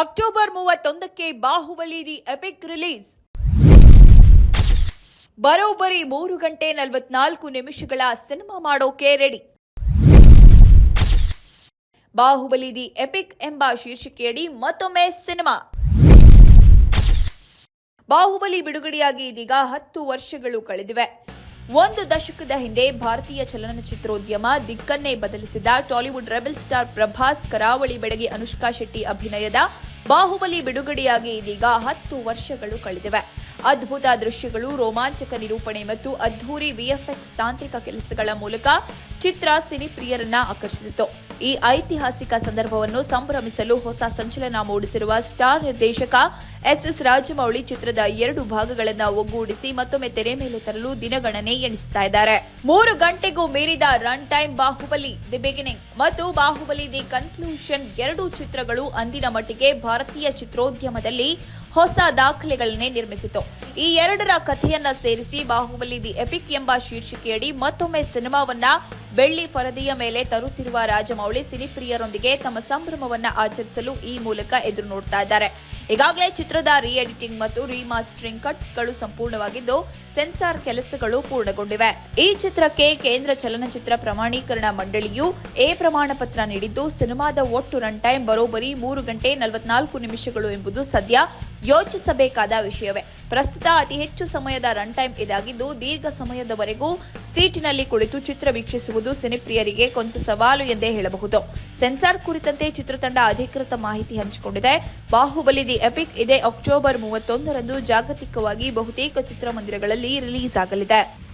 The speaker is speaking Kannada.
ಮೂವತ್ತೊಂದಕ್ಕೆ ಬಾಹುಬಲಿ ದಿ ಎಪಿಕ್ ರಿಲೀಸ್. ಬರೋಬ್ಬರಿ ಮೂರು ಗಂಟೆ ನಲವತ್ನಾಲ್ಕು ನಿಮಿಷಗಳ ಸಿನಿಮಾ ಮಾಡೋಕೆ ರೆಡಿ. ಬಾಹುಬಲಿ ದಿ ಎಪಿಕ್ ಎಂಬ ಶೀರ್ಷಿಕೆಯಡಿ ಮತ್ತೊಮ್ಮೆ ಸಿನಿಮಾ. ಬಾಹುಬಲಿ ಬಿಡುಗಡೆಯಾಗಿ ಇದೀಗ ಹತ್ತು ವರ್ಷಗಳು ಕಳೆದಿವೆ. ಒಂದು ದಶಕದ ಹಿಂದೆ ಭಾರತೀಯ ಚಲನಚಿತ್ರೋದ್ಯಮ ದಿಕ್ಕನ್ನೇ ಬದಲಿಸಿದ ಟಾಲಿವುಡ್ ರೆಬಲ್ ಸ್ಟಾರ್ ಪ್ರಭಾಸ್ ಕರಾವಳಿ ಬೆಡಗಿ ಅನುಷ್ಕಾ ಶೆಟ್ಟಿ ಅಭಿನಯದ ಬಾಹುಬಲಿ ಬಿಡುಗಡೆಯಾಗಿ ಇದೀಗ ಹತ್ತು ವರ್ಷಗಳು ಕಳೆದಿವೆ. ಅದ್ಭುತ ದೃಶ್ಯಗಳು, ರೋಮಾಂಚಕ ನಿರೂಪಣೆ ಮತ್ತು ಅದ್ಧೂರಿ ವಿಎಫ್ಎಕ್ಸ್ ತಾಂತ್ರಿಕ ಕೆಲಸಗಳ ಮೂಲಕ ಚಿತ್ರ ಸಿನಿಪ್ರಿಯರನ್ನ ಆಕರ್ಷಿಸಿತು. ಈ ಐತಿಹಾಸಿಕ ಸಂದರ್ಭವನ್ನು ಸಂಭ್ರಮಿಸಲು ಹೊಸ ಸಂಚಲನ ಮೂಡಿಸಿರುವ ಸ್ಟಾರ್ ನಿರ್ದೇಶಕ ಎಸ್ ಎಸ್ ರಾಜಮೌಳಿ ಚಿತ್ರದ ಎರಡು ಭಾಗಗಳನ್ನು ಒಗ್ಗೂಡಿಸಿ ಮತ್ತೊಮ್ಮೆ ತೆರೆ ಮೇಲೆ ತರಲು ದಿನಗಣನೆ ಎಣಿಸ್ತಾ ಇದ್ದಾರೆ. ಮೂರು ಗಂಟೆಗೂ ಮೀರಿದ run time Baahubali the Beginning ಮತ್ತು ಬಾಹುಬಲಿ ದಿ ಕನ್ಕ್ಲೂಷನ್ ಎರಡೂ ಚಿತ್ರಗಳು ಅಂದಿನ ಮಟ್ಟಿಗೆ ಭಾರತೀಯ ಚಿತ್ರೋದ್ಯಮದಲ್ಲಿ ಹೊಸ ದಾಖಲೆಗಳನ್ನೇ ನಿರ್ಮಿಸಿತು. ಈ ಎರಡರ ಕಥೆಯನ್ನ ಸೇರಿಸಿ ಬಾಹುಬಲಿ ದಿ ಎಪಿಕ್ ಎಂಬ ಶೀರ್ಷಿಕೆಯಡಿ ಮತ್ತೊಮ್ಮೆ ಸಿನಿಮಾವನ್ನ ಬೆಳ್ಳಿ ಪರದೆಯ ಮೇಲೆ ತರುತ್ತಿರುವ ರಾಜಮೌಳಿ ಸಿನಿಪ್ರಿಯರೊಂದಿಗೆ ತಮ್ಮ ಸಂಭ್ರಮವನ್ನ ಆಚರಿಸಲು ಈ ಮೂಲಕ ಎದುರು ನೋಡ್ತಾ ಇದ್ದಾರೆ. ಈಗಾಗಲೇ ಚಿತ್ರದ ರೀ ಎಡಿಟಿಂಗ್ ಮತ್ತು ರೀಮಾಸ್ಟರಿಂಗ್ ಕಟ್ಸ್ಗಳು ಸಂಪೂರ್ಣವಾಗಿದ್ದು, ಸೆನ್ಸಾರ್ ಕೆಲಸಗಳು ಪೂರ್ಣಗೊಂಡಿವೆ. ಈ ಚಿತ್ರಕ್ಕೆ ಕೇಂದ್ರ ಚಲನಚಿತ್ರ ಪ್ರಮಾಣೀಕರಣ ಮಂಡಳಿಯು ಎ ಪ್ರಮಾಣ ಪತ್ರ ನೀಡಿದ್ದು, ಸಿನಿಮಾದ ಒಟ್ಟು ರನ್ ಟೈಮ್ ಬರೋಬ್ಬರಿ ಮೂರು ಗಂಟೆ ನಲವತ್ನಾಲ್ಕು ನಿಮಿಷಗಳು ಎಂಬುದು ಸದ್ಯ ಯೋಚಿಸಬೇಕಾದ ವಿಷಯವೇ. ಪ್ರಸ್ತುತ ಅತಿ ಹೆಚ್ಚು ಸಮಯದ ರನ್ ಟೈಮ್ ಇದಾಗಿದ್ದು, ದೀರ್ಘ ಸಮಯದವರೆಗೂ ಸೀಟಿನಲ್ಲಿ ಕುಳಿತು ಚಿತ್ರ ವೀಕ್ಷಿಸುವುದು ಸಿನಿಪ್ರಿಯರಿಗೆ ಕೊಂಚ ಸವಾಲು ಎಂದೇ ಹೇಳಬಹುದು. ಸೆನ್ಸಾರ್ ಕುರಿತಂತೆ ಚಿತ್ರತಂಡ ಅಧಿಕೃತ ಮಾಹಿತಿ ಹಂಚಿಕೊಂಡಿದೆ. ಬಾಹುಬಲಿ ದಿ ಎಪಿಕ್ ಇದೇ ಅಕ್ಟೋಬರ್ ಮೂವತ್ತೊಂದರಂದು ಜಾಗತಿಕವಾಗಿ ಬಹುತೇಕ ಚಿತ್ರಮಂದಿರಗಳಲ್ಲಿ ರಿಲೀಸ್ ಆಗಲಿದೆ